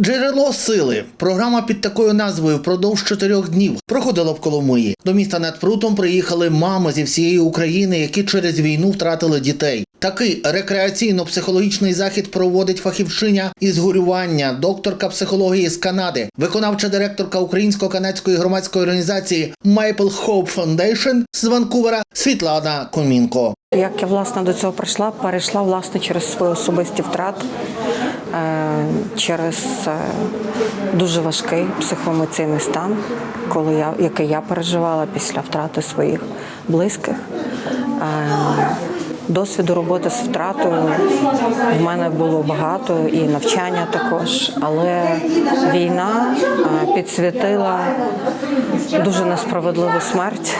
Джерело сили. Програма під такою назвою впродовж чотирьох днів проходила в Коломиї. До міста над прутом приїхали мами зі всієї України, які через війну втратили дітей. Такий рекреаційно-психологічний захід проводить фахівчиня із горювання, докторка психології з Канади, виконавча директорка українсько-канадської громадської організації Maple Hope Foundation з Ванкувера Світлана Комінко. Як я власне до цього прийшла, перейшла власне через свої особисті втрати, через е, дуже важкий психоемоційний стан, коли я, який я переживала після втрати своїх близьких. Е, Досвіду роботи з втратою в мене було багато і навчання також, але війна е, підсвітила дуже несправедливу смерть,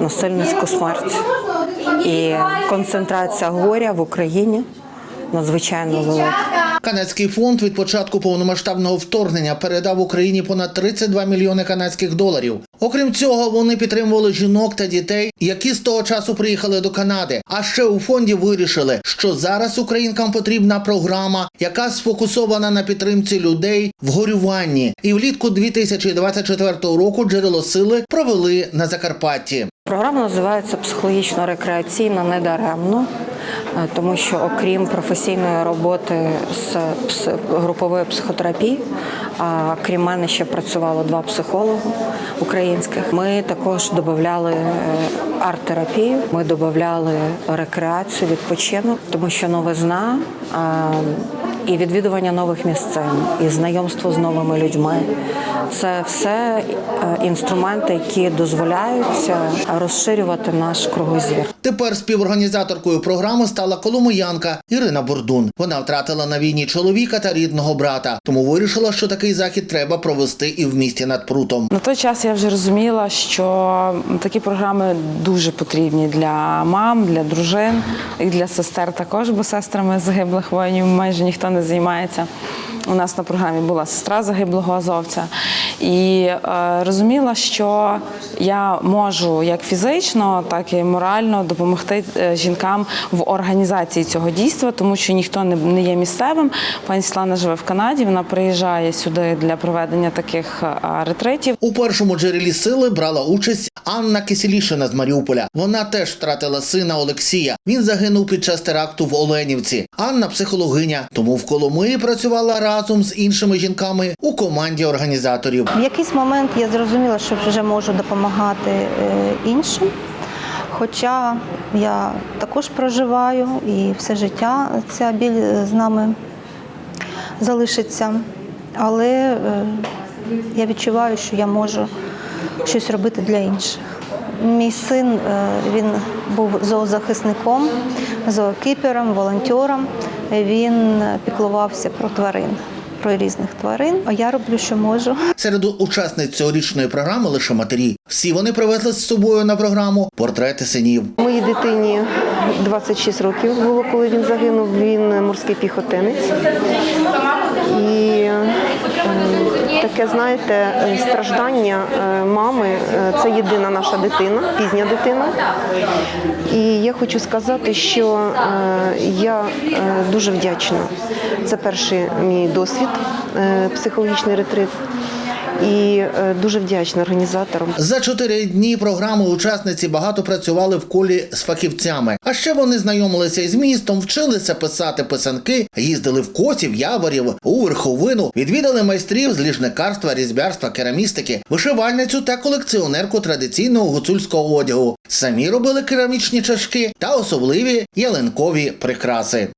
насильницьку смерть. І концентрація горя в Україні надзвичайно велика. Канадський фонд від початку повномасштабного вторгнення передав Україні понад 32 мільйони канадських доларів. Окрім цього, вони підтримували жінок та дітей, які з того часу приїхали до Канади. А ще у фонді вирішили, що зараз українкам потрібна програма, яка сфокусована на підтримці людей в горюванні. І влітку 2024 року джерело сили провели на Закарпатті. Програма називається психологічно-рекреаційна недаремно, тому що окрім професійної роботи з групової психотерапії, крім мене ще працювало два психологи українських. Ми також додавали е, арт-терапію, ми додавали рекреацію, відпочинок, тому що новизна. І відвідування нових місцин, і знайомство з новими людьми це все е, інструменти, які дозволяють е, розширювати наш кругозір. Тепер співорганізаторкою програми стала коломиянка Ірина Бордун. Вона втратила на війні чоловіка та рідного брата, тому вирішила, що такий захід треба провести і в місті над прутом. На той час я вже розуміла, що такі програми дуже потрібні для мам, для дружин і для сестер також, бо сестрами загиблих воїнів майже ніхто не займається. У нас на програмі була сестра загиблого азовця, і е, розуміла, що я можу як фізично, так і морально допомогти е, жінкам в організації цього дійства, тому що ніхто не, є місцевим. Пані Світлана живе в Канаді. Вона приїжджає сюди для проведення таких е, ретритів. У першому джерелі сили брала участь Анна Кисілішина з Маріуполя. Вона теж втратила сина Олексія. Він загинув під час теракту в Оленівці. Анна психологиня, тому в Коломиї працювала разом з іншими жінками у команді організаторів. В якийсь момент я зрозуміла, що вже можу допомагати е, іншим. Хоча я також проживаю і все життя ця біль з нами залишиться. Але е, я відчуваю, що я можу щось робити для інших. Мій син е, він був зоозахисником, зоокіпером, волонтером. Він піклувався про тварин, про різних тварин. А я роблю, що можу. Серед учасниць цьогорічної програми лише матері. Всі вони привезли з собою на програму портрети синів. Моїй дитині 26 років було, коли він загинув. Він морський піхотинець. І таке, знаєте, е, страждання е, мами е, це єдина наша дитина, пізня дитина. І я хочу сказати, що я дуже вдячна. Це перший мій досвід, психологічний ретрит. І е, дуже вдячна організаторам. За чотири дні програми учасниці багато працювали в колі з фахівцями. А ще вони знайомилися із містом, вчилися писати писанки, їздили в Косів, Яворів, у Верховину, відвідали майстрів з ліжникарства, різьбярства, керамістики, вишивальницю та колекціонерку традиційного гуцульського одягу. Самі робили керамічні чашки та особливі ялинкові прикраси.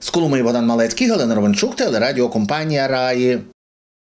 З Коломиї Богдан Малецький, Галина Ровенчук, телерадіокомпанія Раї.